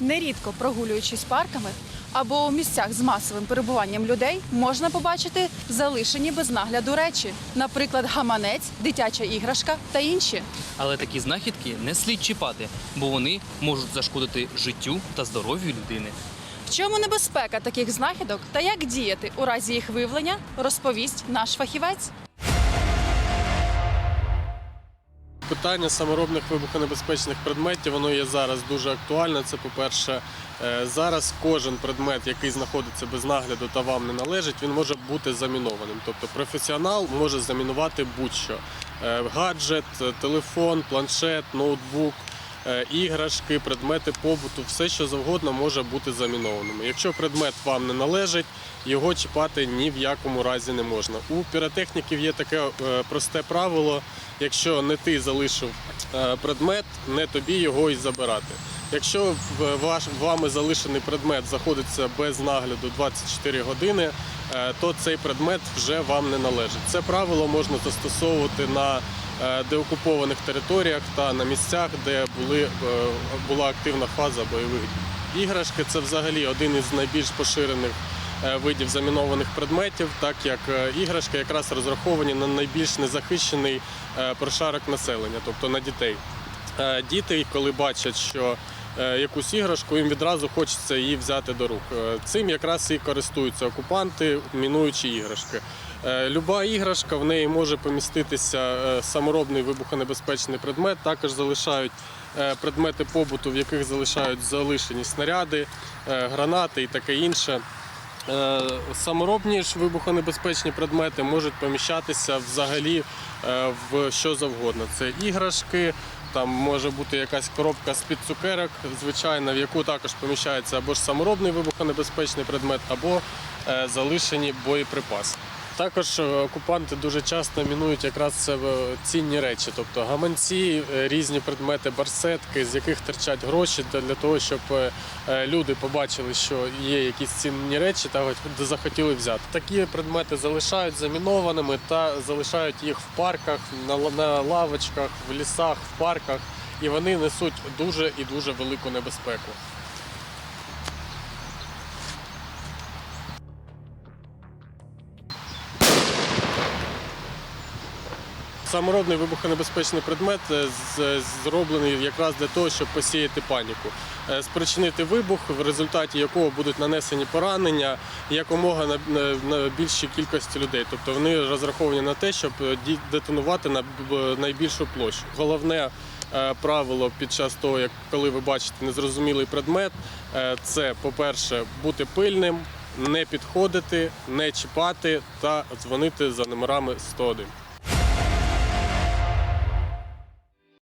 Нерідко прогулюючись парками або у місцях з масовим перебуванням людей, можна побачити залишені без нагляду речі, наприклад, гаманець, дитяча іграшка та інші. Але такі знахідки не слід чіпати, бо вони можуть зашкодити життю та здоров'ю людини. В чому небезпека таких знахідок та як діяти у разі їх виявлення, розповість наш фахівець. Питання саморобних вибухонебезпечних предметів воно є зараз дуже актуальне. Це, по-перше, е, зараз кожен предмет, який знаходиться без нагляду та вам не належить, він може бути замінованим. Тобто професіонал може замінувати будь-що: Е, гаджет, е, телефон, планшет, ноутбук. Е, Іграшки, предмети побуту, все що завгодно може бути замінованим. Якщо предмет вам не належить, його чіпати ні в якому разі не можна. У піротехніків є таке е, просте правило: якщо не ти залишив е, предмет, не тобі його і забирати. Якщо ваш вами залишений предмет знаходиться без нагляду 24 години, то цей предмет вже вам не належить. Це правило можна застосовувати на деокупованих територіях та на місцях, де були, е, була активна фаза бойових дій. Іграшки це взагалі один із найбільш поширених е, видів замінованих предметів, так як е, іграшки якраз розраховані на найбільш незахищений е, прошарок населення, тобто на дітей. Е, Діти, коли бачать, що е, якусь іграшку, їм відразу хочеться її взяти до рук. Е, Цим якраз і користуються окупанти, мінуючи іграшки. Е, Люба іграшка в неї може поміститися е, саморобний вибухонебезпечний предмет. Також залишають е, предмети побуту, в яких залишають залишені снаряди, е, гранати і таке інше. Е, Саморобні ж вибухонебезпечні предмети можуть поміщатися взагалі е, в що завгодно. Це іграшки, там може бути якась коробка з-під цукерок, звичайно, в яку також поміщається або ж саморобний вибухонебезпечний предмет, або е, залишені боєприпаси. Також е, окупанти дуже часто мінують якраз цінні речі, тобто гаманці, е, різні предмети, барсетки, з яких терчать гроші для того, щоб е, люди побачили, що є якісь цінні речі та захотіли взяти. Такі предмети залишають замінованими та залишають їх в парках, на лавочках, в лісах, в парках, і вони несуть дуже і дуже велику небезпеку. Саморобний вибухонебезпечний предмет е, зроблений якраз для того, щоб посіяти паніку, Е, спричинити вибух, в результаті якого будуть нанесені поранення якомога на, більшій кількості людей. Тобто вони розраховані на те, щоб е, детонувати на найбільшу площу. Головне правило під час того, як коли ви бачите незрозумілий предмет, це, по-перше, бути пильним, не підходити, не чіпати та дзвонити за номерами 101.